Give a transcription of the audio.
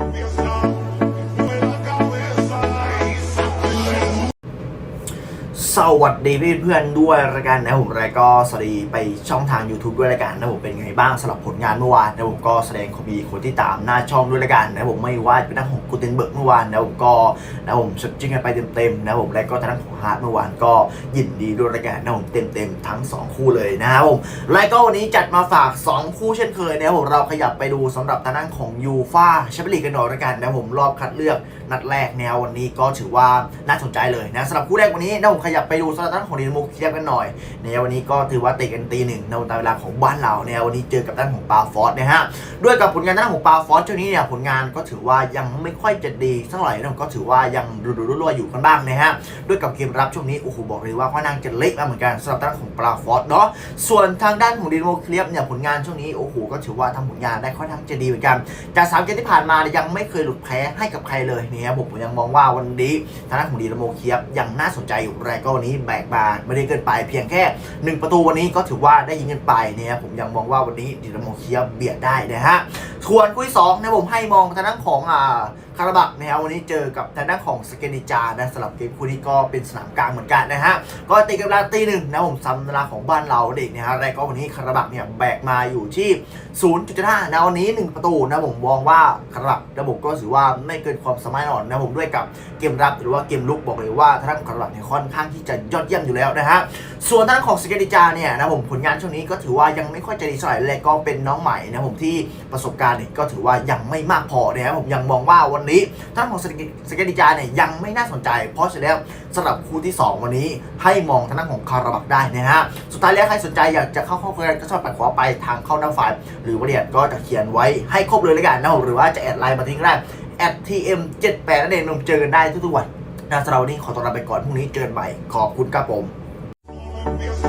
We. สวัสดีพี่เพื่อนๆด้วยรายการนะผมรายก็สวัสดีไปช่องทาง YouTube ด้วยรายการนะผมเป็นไงบ้างสำหรับผลงานเมื่อวานนะผมก็แสดงความดีคนที่ตามหน้าช่องด้วยรายการนะผมไม่ว่าจะเป็นทางของกูเทนเบิร์กเมื่อวานนะผมก็นะผมสดจริงกันไปเต็มๆนะผมและก็ทางด้านของฮาร์ดเมื่อวานก็ยินดีด้วยรายการนะผมเต็มๆทั้งสองคู่เลยนะครับผมและก็วันนี้จัดมาฝาก 2 คู่เช่นเคยนะผมเราขยับไปดูสำหรับทางด้านของยูฟ่าแชมเปี้ยนลีกกันหน่อยรายการนะผมรอบคัดเลือกนัดแรกแนววันนี้ก็ถือว่าน่าสนใจเลยนะสำหรับคู่แรกวันนี้นะผมขยับไปดูสำหรับทางด้านของดีนโมเคียบกันหน่อยในวันนี้ก็ถือว่าตะกันตีหนึ่งในตามเวลาของบ้านเราเนี่ยวันนี้เจอกับด้านของปาฟอสนะฮะด้วยกับผลงานด้านของปาฟอสช่วงนี้เนี่ยผลงานก็ถือว่ายังไม่ค่อยจะดีสักเท่าไหร่นะก็ถือว่ายังรุๆรั่วๆอยู่กันบ้างนะฮะด้วยกับเกมรับช่วงนี้โอ้โหบอกเลยว่าค่อนข้างจะเล็กมาเหมือนกันสำหรับด้านของปาฟอสเนาะส่วนทางด้านของดีนโมเคียบเนี่ยผลงานช่วงนี้โอ้โหก็ถือว่าทำผลงานได้ค่อนข้างจะดีเหมือนกันจากสามเกมที่ผ่านมายังไม่เคยหลุดแพ้ให้กับใครเลยเนี่ยผมยังมองว่าวันนี้ทางด้านของดีนโมเคียบยังน่าสนใจอยู่แรกก็วันนี้แบกมาไม่ได้เกินไปเพียงแค่หนึ่งประตูวันนี้ก็ถือว่าได้ยิงกันไปเนี่ยผมยังมองว่าวันนี้ดินาโมเคียบเบียดได้นะฮะส่วนคู่ที่สองนะผมให้มองทางด้านของอ่าคาราบักนะฮะวันนี้เจอกับทางด้านของสเกนิจานะสำหรับเกมคู่นี้ก็เป็นสนามกลางเหมือนกันนะฮะก็ตีกันเวลาตีหนึ่งนะผมซ้ำเวลาของบ้านเราเด็กนะฮะแล้วก็วันนี้คาราบักเนี่ยแบกมาอยู่ที่ 0.5นะวันนี้ 1 ประตูนะผมมองว่าคาราบักระบบก็ถือว่าไม่เกินความสามารถอ่อนนะผมด้วยกับเกมรับหรือว่าเกมลุกบอกเลยว่าทางด้านของคาราบักเนี่ยค่อนข้างที่จะยอดเยี่ยมอยู่แล้วนะฮะส่วนทางด้านของสเกติจาเนี่ยนะผมผลงานช่วงนี้ก็ถือว่ายังไม่ค่อยจะดีเท่าไหร่และก็เป็นน้องใหม่นะผมที่ประสบการณ์เนี่ยก็ถือว่ายังไม่มากพอนะครับผมยังมองว่าวันนี้ทางด้านของสเกติจาเนี่ยยังไม่น่าสนใจ เพราะฉะนั้นสำหรับคู่ที่ 2 วันนี้ให้มองทางด้านของคาราบักได้นะฮะสุดท้ายแล้วใครสนใจอยากจะเข้าข้อคุยกันก็ชอบปัดขวาไปทางเข้าหน้าฝ่ายหรือว่าเดียก็จะเขียนไว้ให้ครบเลยแล้วกันนะผมหรือว่าจะแอดไลน์มาทิ้งก็ได้ @tm78 นั่นเองนมเจอกันได้ทุกๆวันนะสำหรับวันนี้ขอตัวลาไปก่อนพรุ่งนี้เจอกันใหม่ขอบคุณครับผม Thank you.